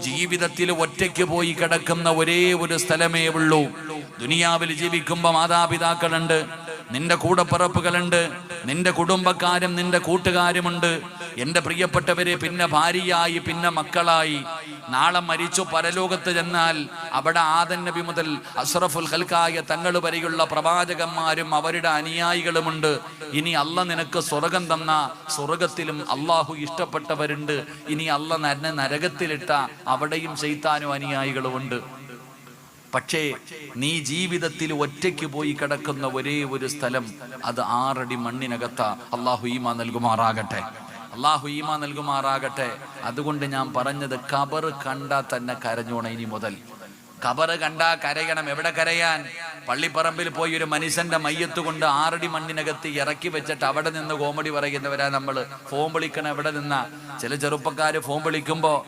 ജീവിതത്തിൽ ഒറ്റയ്ക്ക് പോയി കിടക്കുന്ന ഒരേ ഒരു സ്ഥലമേ ഉള്ളൂ. ദുനിയാവിൽ ജീവിക്കുമ്പോൾ മാതാപിതാക്കളുണ്ട് നിന്റെ കൂടപ്പിറപ്പുകളുണ്ട് നിന്റെ കുടുംബക്കാരും നിന്റെ കൂട്ടുകാരുമുണ്ട്. എന്റെ പ്രിയപ്പെട്ടവരെ പിന്നെ ഭാര്യയായി പിന്നെ മക്കളായി. നാളെ മരിച്ചു പരലോകത്ത് ചെന്നാൽ അവിടെ ആദൻ നബി മുതൽ അഷ്റഫുൽ ഹൽക്കായ തങ്ങൾ വരെയുള്ള പ്രവാചകന്മാരും അവരുടെ അനുയായികളുമുണ്ട്. ഇനി അല്ല നിനക്ക് സ്വർഗം തന്ന സ്വർഗത്തിലും അള്ളാഹു ഇഷ്ടപ്പെട്ടവരുണ്ട്. ഇനി അല്ല നന്നെ നരകത്തിലിട്ട അവിടെയും ചെയ്ത്താനും അനുയായികളുമുണ്ട്. പക്ഷേ നീ ജീവിതത്തിൽ ഒറ്റയ്ക്ക് പോയി കിടക്കുന്ന ഒരേ ഒരു സ്ഥലം അത് ആറടി മണ്ണിനകത്ത. അള്ളാഹു ഈമ നൽകുമാറാകട്ടെ. അള്ളാഹു ഈമ നൽകുമാറാകട്ടെ. അതുകൊണ്ട് ഞാൻ പറഞ്ഞത് കബർ കണ്ടാൽ തന്നെ കരഞ്ഞോണം ഇനി മുതൽ. കബറ് കണ്ടാ കരയണം. എവിടെ കരയാൻ? പള്ളിപ്പറമ്പിൽ പോയി ഒരു മനുഷ്യന്റെ മയ്യത്ത് കൊണ്ട് ആറടി മണ്ണിനകത്ത് ഇറക്കി വെച്ചിട്ട് അവിടെ നിന്ന് കോമഡി പറയുന്നവരാ നമ്മൾ ഫോം വിളിക്കണം എവിടെ നിന്ന? ചില ചെറുപ്പക്കാര് ഫോം വിളിക്കുമ്പോ